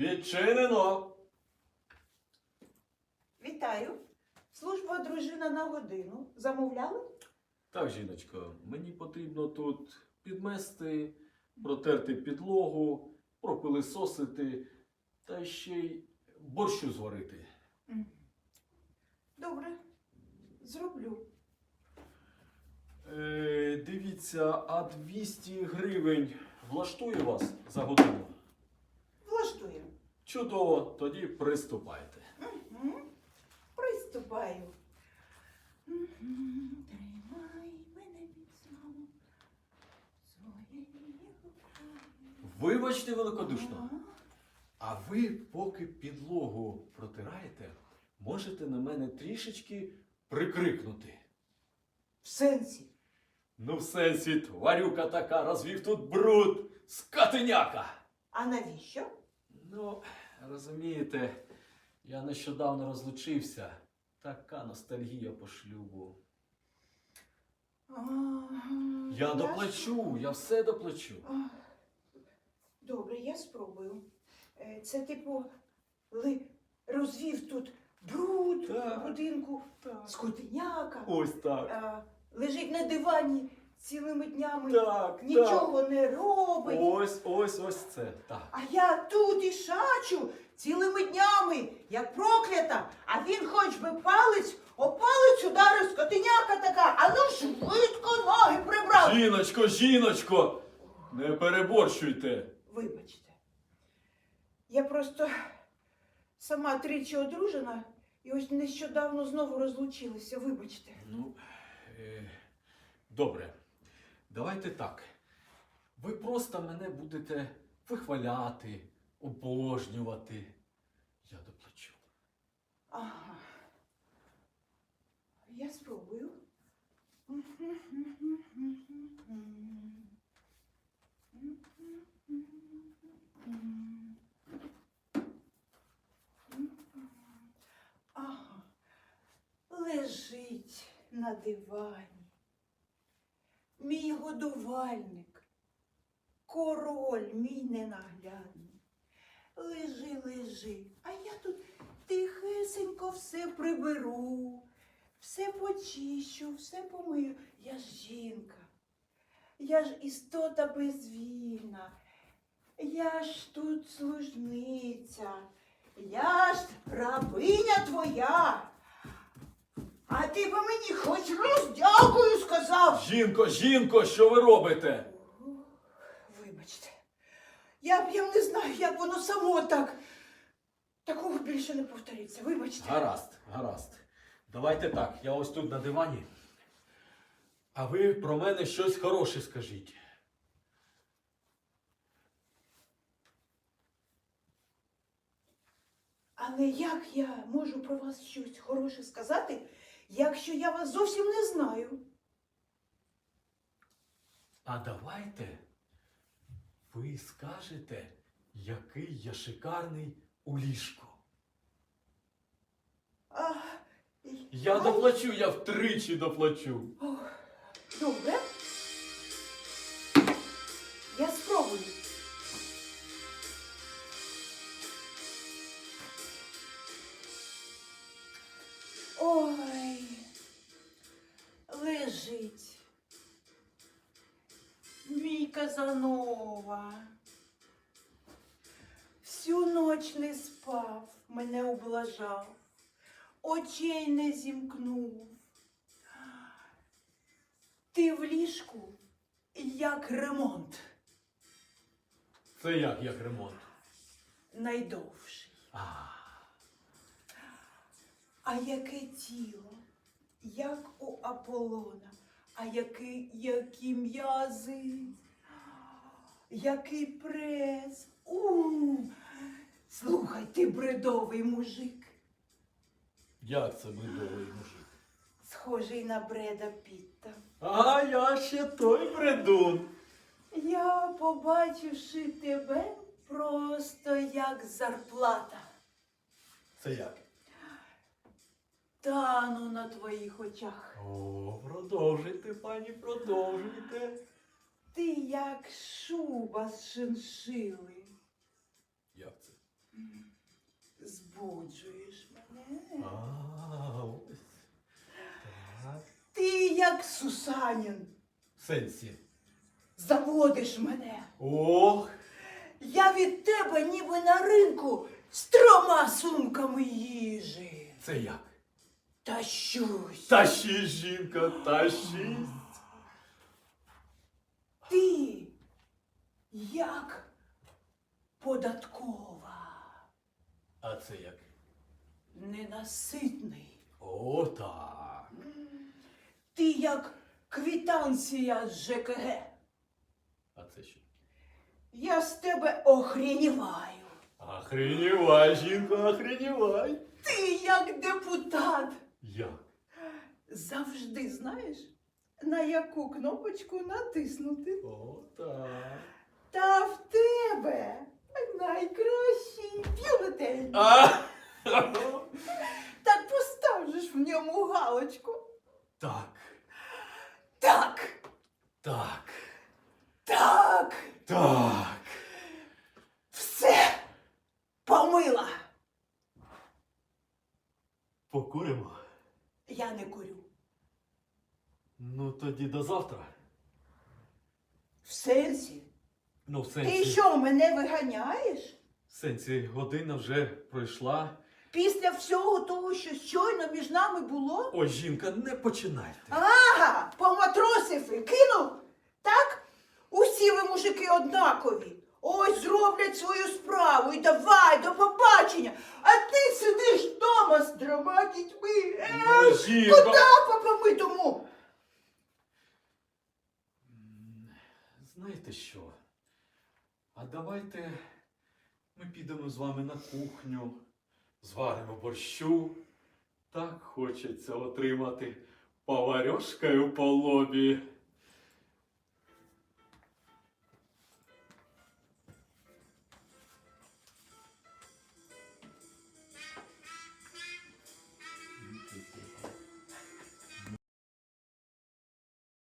Відчинено. Вітаю. Служба дружина на годину. Замовляли? Так, жіночко, мені потрібно тут підмести, протерти підлогу, пропилисосити та ще й борщу зварити. Добре. Зроблю. Е, дивіться, а 200 гривень влаштує вас за годину? Чудово, тоді приступайте. Мгм. Приступаю. Тримай мене міцно своєю рукою. Вибачте великодушно. А ви, поки підлогу протираєте, можете на мене трішечки прикрикнути. В сенсі. Ну, в сенсі, тварюка така, розвів тут бруд, скотиняка. А навіщо? Ну, розумієте, я нещодавно розлучився. Така ностальгія по шлюбу. Я доплачу, я все доплачу. Добре, я спробую. Е, Це типу ли розвів тут бруд Так. в будинку, Так. скотиняка, Ось так. а, лежить на дивані цілими днями, Так, нічого не робить. Ось, ось, ось це. Так. А я тут і шачу цілими днями, як проклята, а він хоч би палець, опалець ударив скотиняка така, а ну швидко ноги прибрав. Жіночко, жіночко, не переборщуйте. Вибачте. Я просто сама тричі одружена і ось нещодавно знову розлучилася. Вибачте. Ну, е, добре. Давайте так. Ви просто мене будете вихваляти, обожнювати. Я доплачу. Ага. Я спробую. Ага. Лежить на дивані. Мій годувальник, король мій ненаглядний. Лежи, лежи, а я тут тихесенько все приберу, все почищу, все помию. Я ж жінка, я ж істота безвільна, я ж тут служниця, я ж рабиня твоя. А ти би мені хоч раз дякую сказав. Жінко, жінко, що ви робите? Вибачте. Я б я не знаю, як воно само так. Такого більше не повториться. Вибачте. Гаразд, гаразд. Давайте так, я ось тут на дивані. А ви про мене щось хороше скажіть. Але як я можу про вас щось хороше сказати, якщо я вас зовсім не знаю? А давайте ви скажете, який я шикарний у ліжку. А, Я доплачу, я втричі доплачу. Добре. Лежить. Мій Казанова. Всю ноч не спав, мене облажав, очей не зімкнув. Ти в ліжку, як ремонт, Це як, як ремонт? найдовший. А, А яке тіло, як у Аполлона, а які, які м'язи, який прес. У, слухай, ти бредовий мужик, як це бредовий мужик? схожий на Бреда Пітта. А я ще той бредун. Я, побачивши тебе, просто як зарплата. Це як? Тану на твоїх очах. О, продовжуйте, пані, продовжуйте. Ти як шуба з шиншили. Як це? Збуджуєш мене. А, ось. Так. Ти як Сусанін В Сенсі. заводиш мене. Ох, Я від тебе ніби на ринку з трьома сумками їжі. це як? Тащусь. Тащи, жінка, тащись. Ти як податкова, А це як? ненаситний. О, так. Ти як квітанція з ЖКГ. А це що? Я з тебе охреніваю. Охренівай, жінка, охренівай. Ти як депутат. Як? Завжди знаєш, на яку кнопочку натиснути. О, так. Та в тебе найкращий бюлетень. А! Так постав же в ньому галочку. Так, Так, так, так, так. все помила. Покуримо? Я не курю. Ну тоді до завтра. В сенсі. Ну, в Ти що, мене виганяєш? В сенсі, година вже пройшла. Після всього того, що щойно між нами було? Ой, жінка, не починайте. Ага, поматросив і кинув. Так? Усі ви мужики однакові. Ось зроблять свою справу і давай, до побачення. А ти сидиш вдома з трьома дітьми. Ну, Е, жінка. куди по помитому? М, Знаєте що? А давайте ми підемо з вами на кухню, зваримо борщу. Так хочеться отримати поварьошкою по лобі.